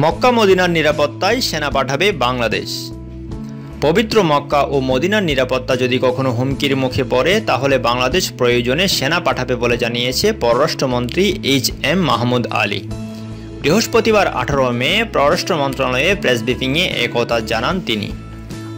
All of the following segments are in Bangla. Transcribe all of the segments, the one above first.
মক্কা মদিনার নিরাপত্তায় সেনা পাঠাবে বাংলাদেশ। পবিত্র মক্কা ও মদিনার নিরাপত্তা যদি কখনো হুমকির মুখে পড়ে, তাহলে বাংলাদেশ প্রয়োজনে সেনা পাঠাবে বলে জানিয়েছে পররাষ্ট্রমন্ত্রী এইচ এম মাহমুদ আলী। বৃহস্পতিবার আঠারো মে পররাষ্ট্র মন্ত্রণালয়ে প্রেস ব্রিফিংয়ে একথা জানান তিনি।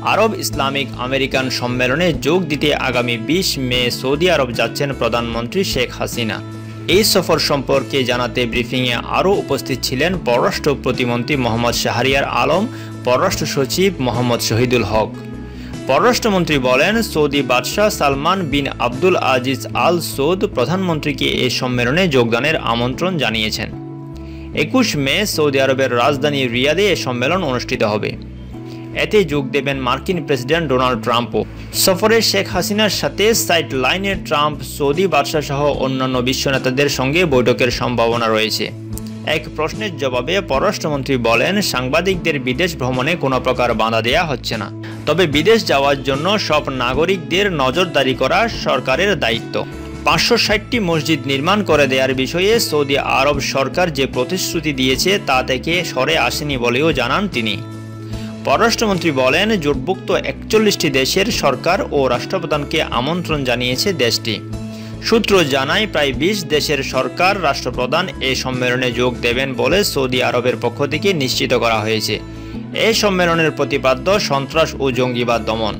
আরব ইসলামিক আমেরিকান সম্মেলনে যোগ দিতে আগামী বিশ মে সৌদি আরব যাচ্ছেন প্রধানমন্ত্রী শেখ হাসিনা। এই সফর সম্পর্কে জানাতে ব্রিফিংয়ে আরও উপস্থিত ছিলেন পররাষ্ট্র প্রতিমন্ত্রী মোহাম্মদ শাহরিয়ার আলম, পররাষ্ট্র সচিব মোহাম্মদ শহীদুল হক। পররাষ্ট্রমন্ত্রী বলেন, সৌদি বাদশাহ সালমান বিন আব্দুল আজিজ আল সৌদ প্রধানমন্ত্রীকে এই সম্মেলনে যোগদানের আমন্ত্রণ জানিয়েছেন। একুশ মে সৌদি আরবের রাজধানী রিয়াদে এ সম্মেলন অনুষ্ঠিত হবে। এতে যোগ দেবেন মার্কিন প্রেসিডেন্ট ডোনাল্ড ট্রাম্পও। সফরে শেখ হাসিনার সাথে সাইট লাইনে ট্রাম্প, সৌদি বাদশাহ সহ অন্যান্য বিশ্ব নেতাদের সঙ্গে বৈঠকের সম্ভাবনা রয়েছে। এক প্রশ্নের জবাবে পররাষ্ট্রমন্ত্রী বলেন, সাংবাদিকদের বিদেশ ভ্রমণে কোনো প্রকার বাধা দেওয়া হচ্ছে না। তবে বিদেশ যাওয়ার জন্য সব নাগরিকদের নজরদারি করা সরকারের দায়িত্ব। পাঁচশো ষাটটি মসজিদ নির্মাণ করে দেওয়ার বিষয়ে সৌদি আরব সরকার যে প্রতিশ্রুতি দিয়েছে তা থেকে সরে আসেনি বলেও জানান তিনি। পররাষ্ট্রমন্ত্রী বলেন, জোটভুক্ত একচল্লিশটি দেশের সরকার ও রাষ্ট্রপ্রধানকে আমন্ত্রণ জানিয়েছে দেশটি। সূত্র জানায়, প্রায় বিশ দেশের সরকার রাষ্ট্রপ্রধান এ সম্মেলনে যোগ দেবেন বলে সৌদি আরবের পক্ষ থেকে নিশ্চিত করা হয়েছে। এই সম্মেলনের প্রতিপাদ্য সন্ত্রাস ও জঙ্গিবাদ দমন।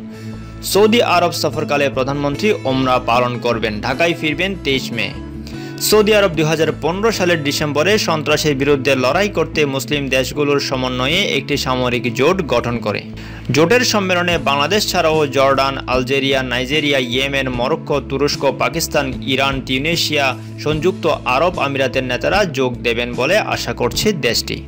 সৌদি আরব সফরকালে প্রধানমন্ত্রী ওমরা পালন করবেন। ঢাকায় ফিরবেন তেইশ মে। সৌদি আরব দু হাজার পনেরো সালের ডিসেম্বরে সন্ত্রাসের বিরুদ্ধে লড়াই করতে মুসলিম দেশগুলোর সমন্বয়ে একটি সামরিক জোট গঠন করে। জোটের সম্মেলনে বাংলাদেশ ছাড়াও Jordan, Algeria, Nigeria, Yemen, Morocco, তুরস্ক, পাকিস্তান, ইরান টিউনেশিয়া সংযুক্ত আরব আমিরাতের নেতারা যোগ দেবেন বলে আশা করছে দেশটি।